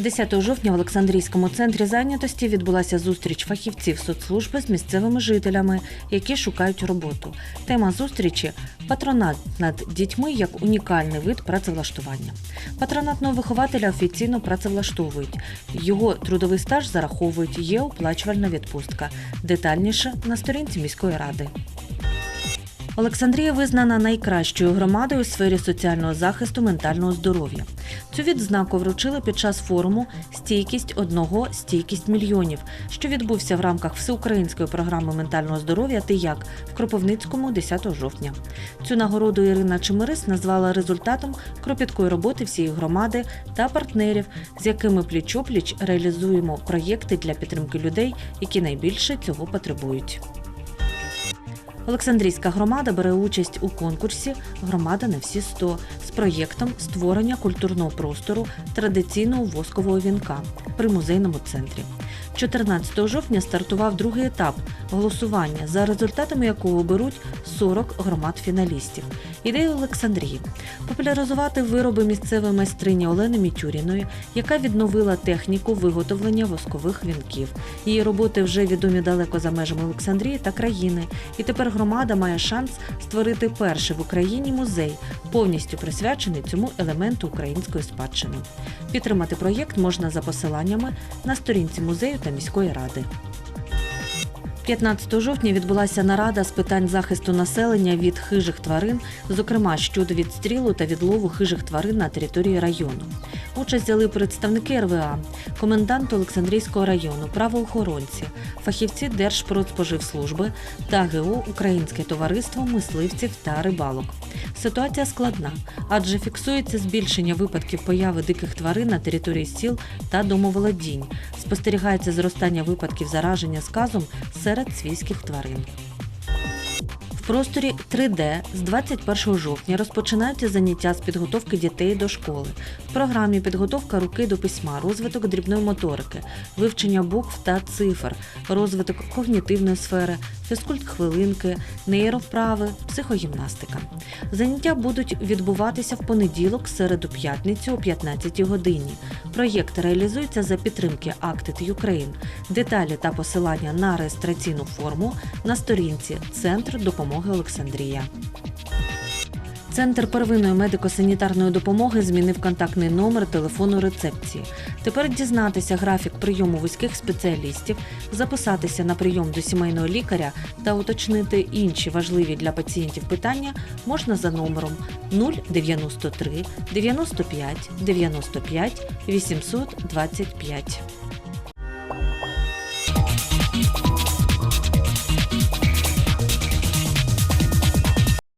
10 жовтня в Олександрійському центрі зайнятості відбулася зустріч фахівців соцслужби з місцевими жителями, які шукають роботу. Тема зустрічі патронат над дітьми як унікальний вид працевлаштування. Патронатного вихователя офіційно працевлаштовують. Його трудовий стаж зараховують. Є оплачувальна відпустка. Детальніше на сторінці міської ради. Олександрія визнана найкращою громадою у сфері соціального захисту ментального здоров'я. Цю відзнаку вручили під час форуму Стійкість одного, стійкість мільйонів, що відбувся в рамках всеукраїнської програми ментального здоров'я «Ти як» в Кропивницькому 10 жовтня. Цю нагороду Ірина Чемирис назвала результатом кропіткої роботи всієї громади та партнерів, з якими пліч-опліч реалізуємо проєкти для підтримки людей, які найбільше цього потребують. Олександрійська громада бере участь у конкурсі Громада на всі 100 з проєктом створення культурного простору традиційного воскового вінка при музейному центрі. 14 жовтня стартував другий етап голосування, за результатами якого беруть 40 громад-фіналістів. Ідея Олександрії популяризувати вироби місцевої майстрині Олени Мітюріної, яка відновила техніку виготовлення воскових вінків. Її роботи вже відомі далеко за межами Олександрії та країни. І тепер громада має шанс створити перший в Україні музей, повністю присвячений цьому елементу української спадщини. Підтримати проєкт можна за посиланнями на сторінці музею та міської ради. 15 жовтня відбулася нарада з питань захисту населення від хижих тварин, зокрема щодо відстрілу та відлову хижих тварин на території району. Участь взяли представники РВА, комендант Олександрійського району, правоохоронці, фахівці Держпродспоживслужби та ГО Українське товариство мисливців та рибалок. Ситуація складна, адже фіксується збільшення випадків появи диких тварин на території сіл та домоволодінь. Спостерігається зростання випадків зараження сказом серед свійських тварин. В просторі 3D з 21 жовтня розпочинаються заняття з підготовки дітей до школи. В програмі підготовка руки до письма, розвиток дрібної моторики, вивчення букв та цифр, розвиток когнітивної сфери, фізкульт хвилинки, нейровправи, психогімнастика. Заняття будуть відбуватися в понеділок, середу, п'ятницю о 15 годині. Проєкт реалізується за підтримки Acted Ukraine. Деталі та посилання на реєстраційну форму на сторінці Центр допомоги Олександрія. Центр первинної медико-санітарної допомоги змінив контактний номер телефону рецепції. Тепер дізнатися графік прийому вузьких спеціалістів, записатися на прийом до сімейного лікаря та уточнити інші важливі для пацієнтів питання можна за номером 093 95 95 825.